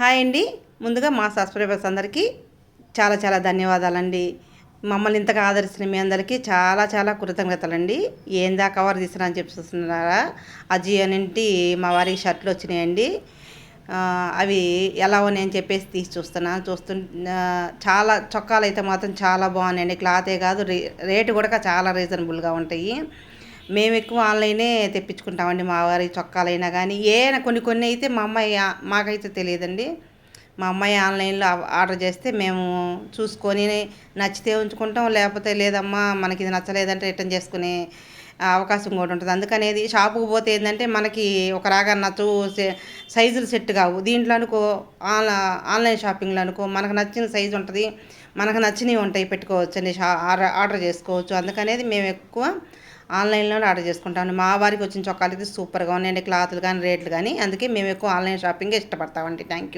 Hi అండి. ముందుగా మా సబ్స్క్రైబర్స్ అందరికీ చాలా చాలా ధన్యవాదాలండి. మమ్మల్ని ఇంతగా ఆదరిస్తున్న మీ అందరికీ చాలా చాలా కృతజ్ఞతలండి. ఏందా కవర్ తీసుకురా అని చెప్పి చూస్తున్నారా? అజియో నుండి మా వారికి షర్ట్లు వచ్చినాయండి. అవి ఎలా ఉన్నాయని చెప్పేసి తీసి చూస్తున్నాను చూస్తు చాలా చొక్కాలు అయితే మాత్రం చాలా బాగున్నాయండి. క్లాతే కాదు రేటు కూడా చాలా రీజనబుల్గా ఉంటాయి. మేము ఎక్కువ ఆన్లైనే తెప్పించుకుంటామండి మా వారి చొక్కాలైనా కానీ. ఏమైనా కొన్ని కొన్ని అయితే మా అమ్మాయి మాకైతే తెలియదండి. మా అమ్మాయి ఆన్లైన్లో ఆర్డర్ చేస్తే మేము చూసుకొని నచ్చితే ఉంచుకుంటాం లేకపోతే లేదమ్మా మనకి ఇది నచ్చలేదంటే రిటర్న్ చేసుకునే అవకాశం కూడా ఉంటుంది. అందుకనేది షాపుకు పోతే ఏంటంటే మనకి ఒక రాగా నచ్చు సైజులు సెట్ కావు. దీంట్లో అనుకో ఆన్లైన్ షాపింగ్లో అనుకో మనకు నచ్చిన సైజు ఉంటుంది మనకు నచ్చినవి ఉంటాయి పెట్టుకోవచ్చు అండి ఆర్డర్ చేసుకోవచ్చు. అందుకనేది మేము ఎక్కువ ఆన్లైన్లోనే ఆర్డర్ చేసుకుంటాను. మా వారికి వచ్చిన చొక్కాలు అయితే సూపర్గా ఉన్నాయండి క్లాత్లు కానీ రేట్లు కానీ అందుకే మేము ఎక్కువ ఆన్లైన్ షాపింగ్ ఇష్టపడతామండి. Thank you.